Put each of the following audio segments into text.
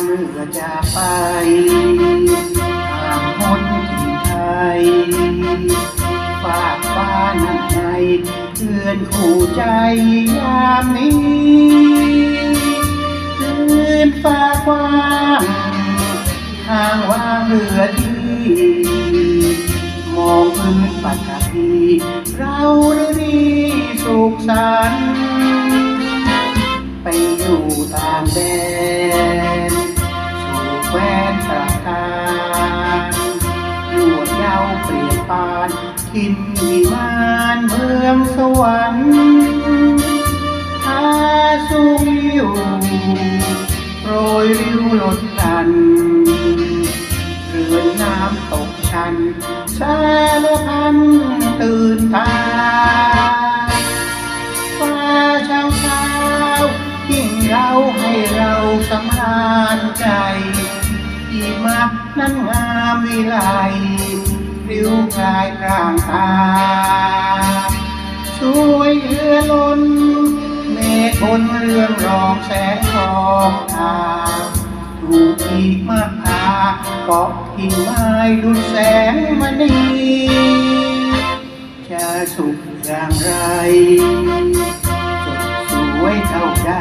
เมื่อจากไปห่างหนถิ่นไทยฝากฟ้านักในเพื่อนคู่ใจยามนี้คืนฟ้ากว้างทางว่างเหลือที่มองพื้นปัตภีเราหรือดีสุขสันต์านทินวิมานเมืองสวรรค์พาสุขอยู่โปรยริ้วลดกันเรือนน้ำตกชันสารพันตื่นตาฟ้าเช้าเช้ายิ่งเราให้เราสำราญใจที่มักนั้นงามวิไล ริ้วกลายกลางตา สวยเรือล้น เมฆบนเรืองรองแสงทองทาถูกอีกมากพาเกาะกิ่งไม้ดุจแสงมณีจะสุขอย่างไรสดสวยเท่าใด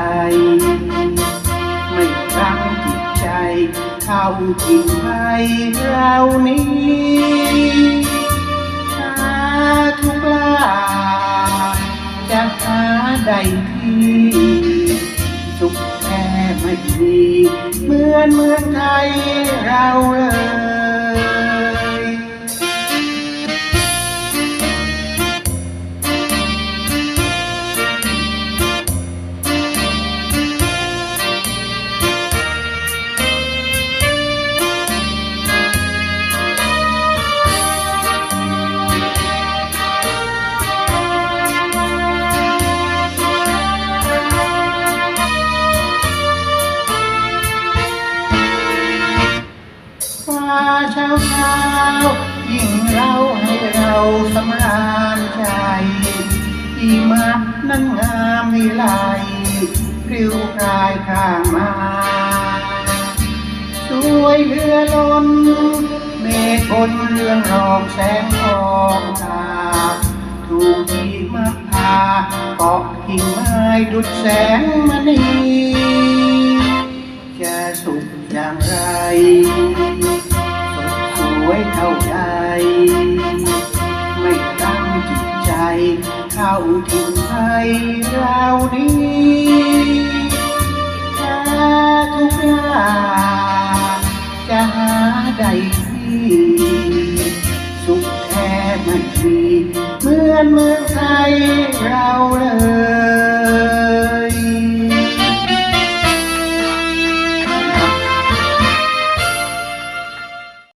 เท่ากิ่งไทยเรานี้หาทุกลาจะหาใดที่สุขแท้ไม่มีเหมือนเมืองไทยเราเลย เช้าเช้ายิ่งเราให้เราสำราญใจที่มักนั้นงามวิไลพริ้วกายข้างมา สวยเรือล้น เมฆบนเรื่องรองแสงทองตาถูกทีมักพาเกาะกิ่งไม้ดุจแสงมณีจะสุขอย่างไร วยเท่าใดไม่ตั้งจิตใจ เข้าถึงไทยเรานี้ถ้าทุกอย่างจะหาใดที่สุขแท้ไม่มีเหมือนเมืองไทยเราเลย